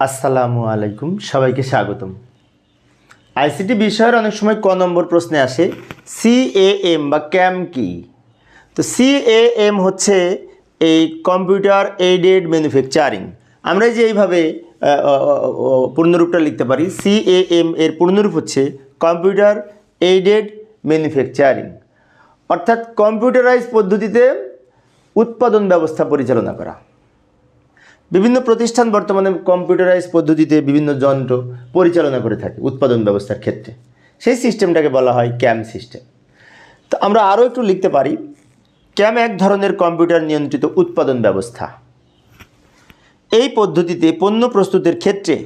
আসসালামু আলাইকুম, সবাইকে স্বাগতম। আইসিটি বিষয়ের অনেক সময় ক নম্বর প্রশ্নে আসে, সিএএম বা ক্যাম কি? তো সিএএম হচ্ছে এই কম্পিউটার এইডেড ম্যানুফ্যাকচারিং। আমরা যে এইভাবে পূর্ণরূপটা লিখতে পারি, সিএএম এর পূর্ণরূপ হচ্ছে কম্পিউটার এইডেড ম্যানুফ্যাকচারিং। অর্থাৎ কম্পিউটারাইজ পদ্ধতিতে উৎপাদন ব্যবস্থা পরিচালনা করা। বিভিন্ন প্রতিষ্ঠান বর্তমানে কম্পিউটারাইজ পদ্ধতিতে বিভিন্ন যন্ত্র পরিচালনা করে থাকে উৎপাদন ব্যবস্থার ক্ষেত্রে। সেই সিস্টেমটাকে বলা হয় ক্যাম সিস্টেম। তো আমরা আরও একটু লিখতে পারি, ক্যাম এক ধরনের কম্পিউটার নিয়ন্ত্রিত উৎপাদন ব্যবস্থা। এই পদ্ধতিতে পণ্য প্রস্তুতের ক্ষেত্রে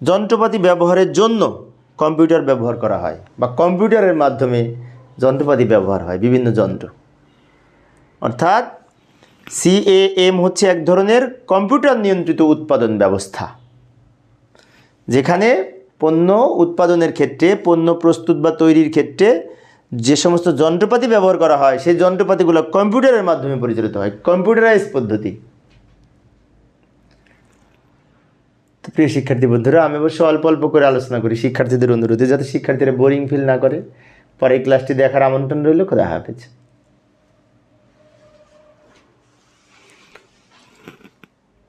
যন্ত্রপাতি ব্যবহারের জন্য কম্পিউটার ব্যবহার করা হয় বা কম্পিউটারের মাধ্যমে যন্ত্রপাতি ব্যবহার হয় বিভিন্ন যন্ত্র। অর্থাৎ সিএএম হচ্ছে এক ধরনের কম্পিউটার নিয়ন্ত্রিত উৎপাদন ব্যবস্থা, যেখানে পণ্য উৎপাদনের ক্ষেত্রে, পণ্য প্রস্তুত বা তৈরির ক্ষেত্রে যে সমস্ত যন্ত্রপাতি ব্যবহার করা হয়, সেই যন্ত্রপাতিগুলো কম্পিউটারের মাধ্যমে পরিচালিত হয়, কম্পিউটারাইজ পদ্ধতি। তো প্রিয় শিক্ষার্থী বন্ধুরা, আমি অবশ্য অল্প অল্প করে আলোচনা করি শিক্ষার্থীদের অনুরোধে, যাতে শিক্ষার্থীরা বোরিং ফিল না করে। পরে ক্লাসটি দেখার আমন্ত্রণ রইল, খোদা হাফেজ।